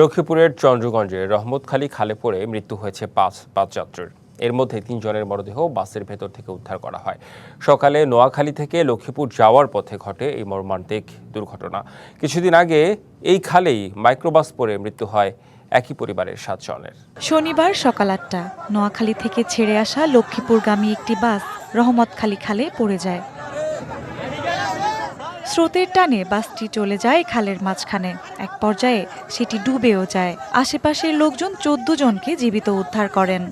লক্ষ্মীপুরের চন্দ্রগঞ্জে রহমতখালী খালে পড়ে মৃত্যু হয়েছে পাঁচ পাঁচ যাত্রীর এর মধ্যে তিনজনের মরদেহ বাসের ভেতর থেকে উদ্ধার করা হয়। সকালে নোয়াখালী থেকে লক্ষ্মীপুর যাওয়ার পথে ঘটে এই মর্মান্তিক দুর্ঘটনা। কিছুদিন আগে এই খালেই মাইক্রোবাস পড়ে মৃত্যু হয় একই পরিবারের সাতজনের। শনিবার সকাল আটটা, নোয়াখালী থেকে ছেড়ে আসা লক্ষ্মীপুরগামী একটি বাস রহমতখালী খালে পড়ে যায়। স্রোতের টানে বাসটি চলে যায় খালের মাঝখানে। এক পর্যায়ে সেটি ডুবেও যায়। আশেপাশের লোকজন চোদ্দ জনকে জীবিত উদ্ধার করেন।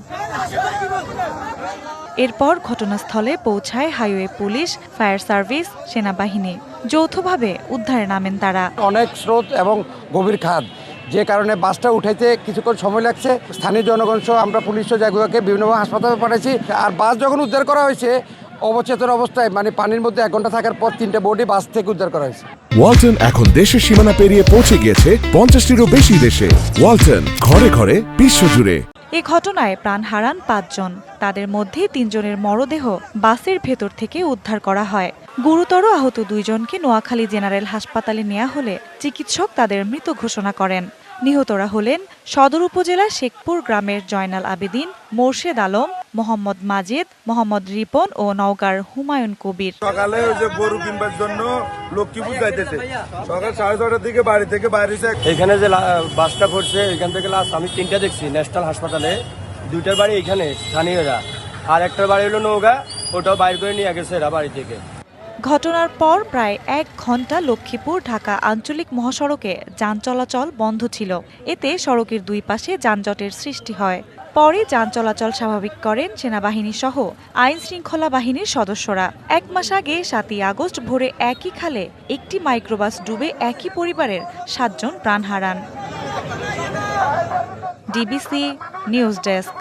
এরপর ঘটনাস্থলে পৌঁছায় হাইওয়ে পুলিশ, ফায়ার সার্ভিস, সেনাবাহিনী। যৌথভাবে উদ্ধারে নামেন তারা। অনেক স্রোত এবং গভীর খাদ। যে কারণে বাসটা উঠাইতে কিছুক্ষণ সময় লাগছে। স্থানীয় জনগণ সহ আমরা পুলিশ জাগুয়াকে বিভিন্ন হাসপাতালে পাঠাইছি। আর বাস যখন উদ্ধার করা হয়েছে অবচেতন অবস্থায় মানে পানির মধ্যে এক ঘণ্টা থাকার পর তিনটা বডি বাস থেকে উদ্ধার করা হয়েছে। ওয়ালটন এখন দেশের সীমানা পেরিয়ে পৌঁছে গিয়েছে পঞ্চাশটিরও বেশি দেশে। ওয়ালটন ঘরে ঘরে বিশ্বজুড়ে। এ ঘটনায় প্রাণ হারান পাঁচজন। তাদের মধ্যে তিনজনের মরদেহ বাসের ভেতর থেকে উদ্ধার করা হয়। গুরুতর আহত দুইজনকে নোয়াখালী জেনারেল হাসপাতালে নেওয়া হলে চিকিৎসক তাদের মৃত ঘোষণা করেন। নিহতরা হলেন সদর উপজেলার শেখপুর গ্রামের জয়নাল আবেদিন মোর্শেদ আলম মোহাম্মদ মাজিদ মোহাম্মদ রিপন ও নওগাঁর হুমায়ুন কবির। সকালে ওই যে গরু কিনবার জন্য লক্ষ্মীপুর যাইতেছে। সকাল সাড়ে ছটার দিকে বাড়ি থেকে বাইরেছে এখানে যে বাসটা পড়ছে এখান থেকে লাস্ট আমি তিনটা দেখছি ন্যাশনাল হাসপাতালে। দুইটার বাড়ি এখানে স্থানীয়রা। আর একটা বাড়ি হলো নৌকা ওটাও বাইর করে নিয়ে গেছে এরা বাড়ি থেকে। ঘটনার পর প্রায় এক ঘণ্টা লক্ষ্মীপুর ঢাকা আঞ্চলিক মহাসড়কে যান চলাচল বন্ধ ছিল। এতে সড়কের দুই পাশে যানজটের সৃষ্টি হয়। পরে যান চলাচল স্বাভাবিক করেন সেনাবাহিনী সহ আইন শৃঙ্খলা বাহিনীর সদস্যরা। এক মাস আগে সাতই আগস্ট ভোরে একই খালে একটি মাইক্রোবাস ডুবে একই পরিবারের সাতজন প্রাণ হারান। DBC news desk.